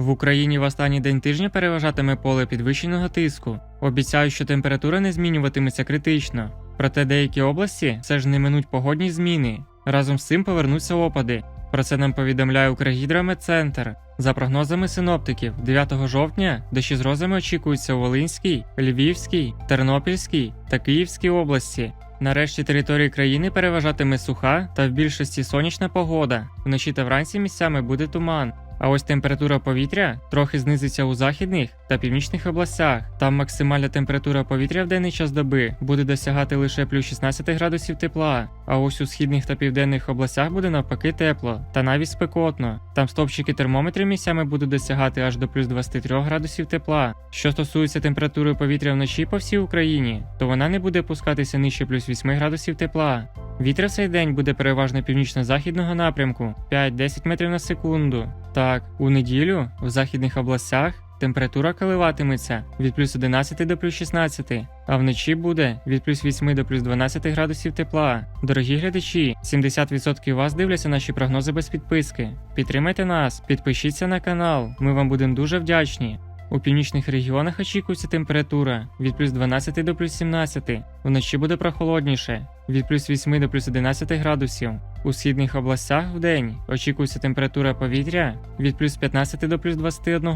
В Україні в останній день тижня переважатиме поле підвищеного тиску. Обіцяють, що температура не змінюватиметься критично. Проте деякі області все ж не минуть погодні зміни. Разом з цим повернуться опади. Про це нам повідомляє Укргідрометцентр. За прогнозами синоптиків, 9 жовтня дощі з грозами очікуються у Волинській, Львівській, Тернопільській та Київській області. Нарешті території країни переважатиме суха та в більшості сонячна погода. Вночі та вранці місцями буде туман. А ось температура повітря трохи знизиться у західних та північних областях. Там максимальна температура повітря в денний час доби буде досягати лише плюс 16 градусів тепла. А ось у східних та південних областях буде навпаки тепло та навіть спекотно. Там стопчики термометрів місцями будуть досягати аж до плюс 23 градусів тепла. Що стосується температури повітря вночі по всій Україні, то вона не буде опускатися нижче плюс 8 градусів тепла. Вітер в цей день буде переважно північно-західного напрямку 5-10 метрів на секунду. Так, у неділю в західних областях температура коливатиметься від плюс 11 до плюс 16, а вночі буде від плюс 8 до плюс 12 градусів тепла. Дорогі глядачі, 70% вас дивляться наші прогнози без підписки. Підтримайте нас, підпишіться на канал, ми вам будемо дуже вдячні. У північних регіонах очікується температура від плюс 12 до плюс 17. Вночі буде прохолодніше від плюс 8 до плюс 11 градусів. У східних областях вдень очікується температура повітря від плюс 15 до плюс 21,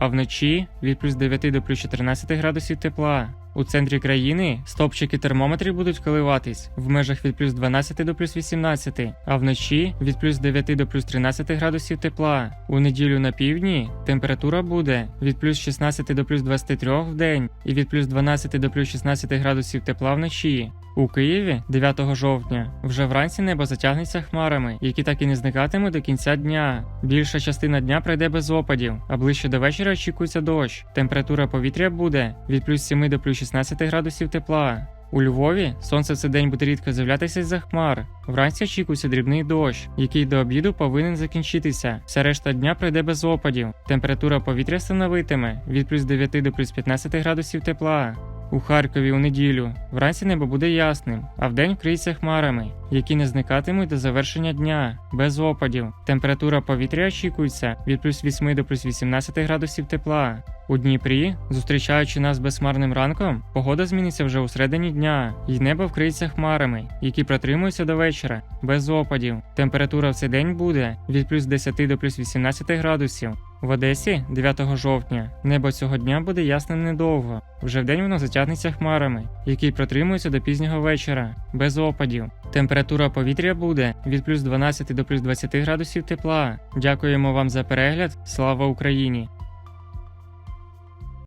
а вночі від плюс 9 до плюс 14 градусів тепла. У центрі країни стопчики термометрів будуть коливатись в межах від плюс 12 до плюс 18, а вночі від плюс 9 до плюс 13 градусів тепла. У неділю на півдні температура буде від плюс 16 до плюс 23 в день і від плюс 12 до плюс 16 градусів тепла вночі. У Києві 9 жовтня вже вранці небо затягнеться хмарами, які так і не зникатимуть до кінця дня. Більша частина дня пройде без опадів, а ближче до вечора очікується дощ. Температура повітря буде від плюс 7 до плюс 16 градусів тепла. У Львові сонце в цей день буде рідко з'являтися з-за хмар. Вранці очікується дрібний дощ, який до обіду повинен закінчитися. Вся решта дня пройде без опадів. Температура повітря становитиме від плюс 9 до плюс 15 градусів тепла. У Харкові у неділю вранці небо буде ясним, а вдень вкриється хмарами, які не зникатимуть до завершення дня, без опадів. Температура повітря очікується від плюс 8 до плюс 18 градусів тепла. У Дніпрі, зустрічаючи нас безхмарним ранком, погода зміниться вже у середині дня, і небо вкриється хмарами, які протримуються до вечора, без опадів. Температура в цей день буде від плюс 10 до плюс 18 градусів. В Одесі 9 жовтня небо цього дня буде ясним недовго. Вже вдень воно затягнеться хмарами, які протримуються до пізнього вечора, без опадів. Температура повітря буде від плюс 12 до плюс 20 градусів тепла. Дякуємо вам за перегляд. Слава Україні!